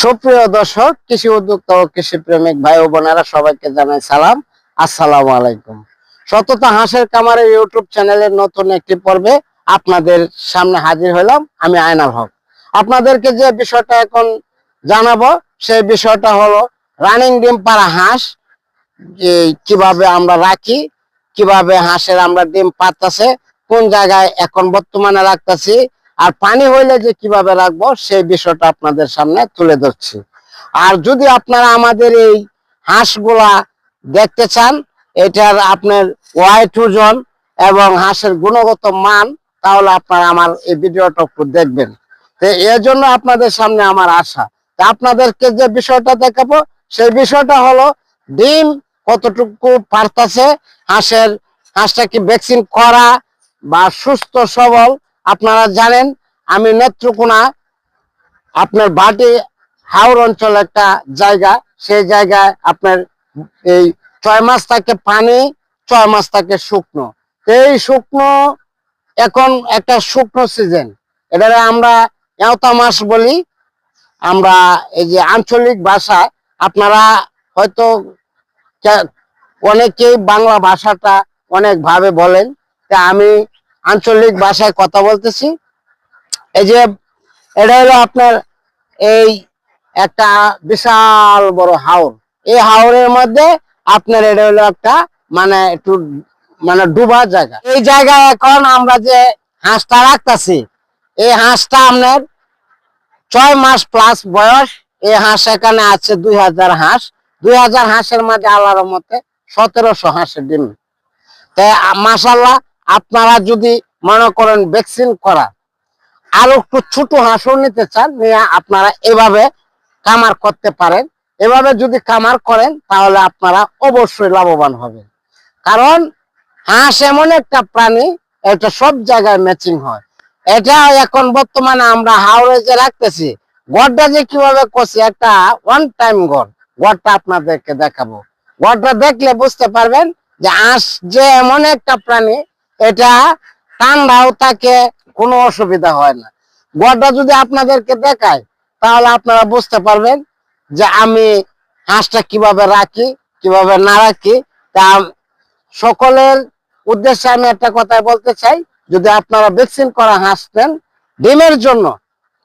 সুপ্রিয় দর্শক, কৃষি উদ্যোক্তা ও কৃষি প্রেমিক ভাই ও বোনেরা সবাইকে জানাই সালাম। আসসালামু আলাইকুম। সততা হাঁসের কামারের ইউটিউব চ্যানেলের নতুন একটি পর্বে আপনাদের সামনে হাজির হলাম আমি আয়নাল হক। আপনাদেরকে যে বিষয়টা এখন জানাব, সেই বিষয়টা হলো রানিং ডিম পাড়া হাঁস কীভাবে আমরা রাখি, কীভাবে হাঁসের আমরা ডিম পাতাছে কোন জায়গায় এখন বর্তমানে রাখতেছি আর পানি হইলে যে কীভাবে রাখব, সেই বিষয়টা আপনাদের সামনে তুলে ধরছি। আর যদি আপনারা আমাদের এই হাঁসগুলা দেখতে চান, এটার আপনার ওয়াইট ওজন এবং হাঁসের গুণগত মান, তাহলে আপনারা আমার এই ভিডিওটা দেখবেন। তো এর জন্য আপনাদের সামনে আমার আশা। তা আপনাদেরকে যে বিষয়টা দেখাবো, সেই বিষয়টা হলো ডিম কতটুকু পারতাছে, হাঁসের হাঁসটা কি ভ্যাকসিন করা বা সুস্থ সবল আপনারা জানেন, আমি নেত্রকোনা, আপনার বাটি, হাওর অঞ্চল একটা জায়গা। সেই জায়গায় আপনার এই ছয় মাস থাকে পানি, ছয় মাস থাকে শুকনো। এই শুকনো এখন একটা শুকনো সিজন এটারে আমরা এওতা মাস বলি। আমরা এই যে আঞ্চলিক ভাষায় আপনারা হয়তো অনেকেই বাংলা ভাষাটা অনেক ভাবে বলেন। তা আমি আঞ্চলিক ভাষায় কথা বলতেছি। এই যে, এটা হলো আপনার এই একটা বিশাল বড় হাওর। এই হাওরের মধ্যে আপনার এটা হলো একটা মানে একটু মানে ডুবা জায়গা। এই জায়গায় এখন আমরা যে হাঁসটা রাখতেছি, এই হাঁসটা আপনার ছয় মাস প্লাস বয়স। এই হাঁস এখানে আছে দুই হাজার হাঁস। দুই হাজার হাঁসের মাঝে আল্লাহর মতে সতেরোশো হাঁসের ডিম। তাই মাসাল্লাহ আপনারা যদি মনে করেন ভ্যাকসিন করা, আরও একটু ছোট হাঁসও নিতে চান, নিয়ে আপনারা এভাবে কামার করতে পারেন। এভাবে যদি কামার করেন, তাহলে আপনারা অবশ্যই লাভবান হবেন। কারণ হাঁস এমন একটা প্রাণী, এটা সব জায়গায় ম্যাচিং হয়। এটা এখন বর্তমানে আমরা হাওড়ে যে রাখতেছি, গড়টা যে কীভাবে করছি, একটা ওয়ান টাইম গড়। গড়টা আপনাদেরকে দেখাবো। গড়টা দেখলে বুঝতে পারবেন যে হাঁস যে এমন একটা প্রাণী এটা ঠান্ডাও থাকে, কোনো অসুবিধা হয় না। গড়টা যদি আপনাদেরকে দেখায়, তাহলে আপনারা বুঝতে পারবেন যে আমি হাঁসটা কীভাবে রাখি, কীভাবে না রাখি। তা সকলের উদ্দেশ্যে আমি একটা কথা বলতে চাই, যদি আপনারা ভ্যাকসিন করা হাঁস নেন ডিমের জন্য,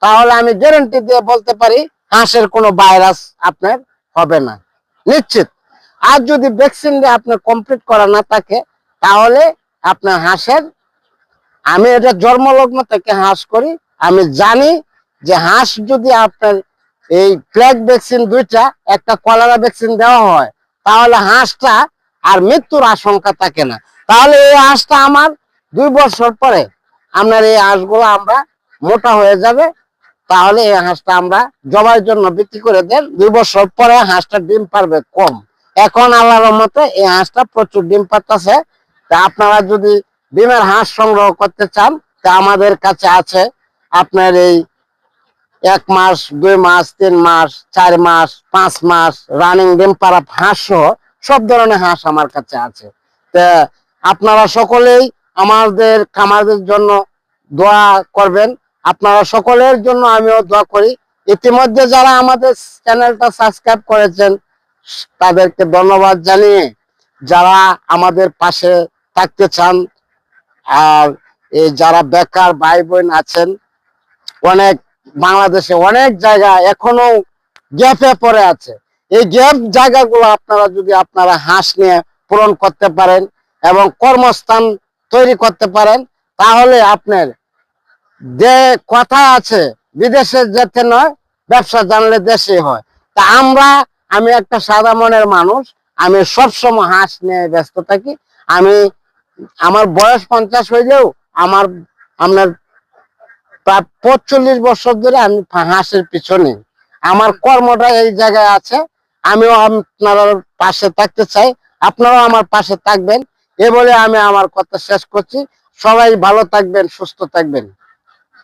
তাহলে আমি গ্যারেন্টি দিয়ে বলতে পারি, হাঁসের কোনো ভাইরাস আপনার হবে না। নিশ্চিত। আর যদি ভ্যাকসিন দিয়ে আপনার কমপ্লিট করা না থাকে, তাহলে আপনার হাঁসের, আমি এটা জন্মলগ্ন থেকে হাঁস করি, আমি জানি যে হাঁস যদি আপনার এই প্লেগ ভ্যাকসিন দুইটা, একটা কলেরা ভ্যাকসিন দেওয়া হয়, তাহলে হাঁসটা আর মৃত্যুর আশঙ্কা থাকে না। তাহলে এই হাঁসটা আমার দুই বছর পরে আপনার এই হাঁসগুলো আমরা মোটা হয়ে যাবে, তাহলে এই হাঁসটা আমরা জবাইয়ের জন্য বিক্রি করে দেন। দুই বছর পরে হাঁসটা ডিম পারবে কম। এখন আল্লাহর মতে এই হাঁসটা প্রচুর ডিম পাতাছে তা আপনারা যদি ডিমের হাঁস সংগ্রহ করতে চান, তা আমাদের কাছে আছে। আপনার এই এক মাস, দুই মাস, তিন মাস, চার মাস, পাঁচ মাস রানিং ডিম, পাড়া হাঁস সহ সব ধরনের হাঁস আমার কাছে আছে। তা আপনারা সকলেই আমাদের খামারদের জন্য দোয়া করবেন। আপনারা সকলের জন্য আমিও দোয়া করি। ইতিমধ্যে যারা আমাদের চ্যানেলটা সাবস্ক্রাইব করেছেন, তাদেরকে ধন্যবাদ জানিয়ে যারা আমাদের পাশে থাকতে চান। আর এই যারা বেকার ভাই বোন আছেন, অনেক বাংলাদেশে অনেক জায়গা এখনও গ্যাপে পড়ে আছে। এই গ্যাপ জায়গাগুলো আপনারা যদি আপনারা হাঁস নিয়ে পূরণ করতে পারেন এবং কর্মস্থান তৈরি করতে পারেন, তাহলে আপনার যে কথা আছে, বিদেশে যেতে নয়, ব্যবসা জানলে দেশে হয়। তা আমরা, আমি একটা সাদা মনের মানুষ, আমি সবসময় হাঁস নিয়ে ব্যস্ত থাকি। আমি আমার বয়স পঞ্চাশ হয়ে হইলেও আমার, আপনার প্রায় পঁচল্লিশ বছর ধরে আমি হাঁসের পিছনে। আমার কর্মটা এই জায়গায় আছে, আমিও আপনার পাশে থাকতে চাই, আপনারাও আমার পাশে থাকবেন। এ বলে আমি আমার কথা শেষ করছি। সবাই ভালো থাকবেন, সুস্থ থাকবেন।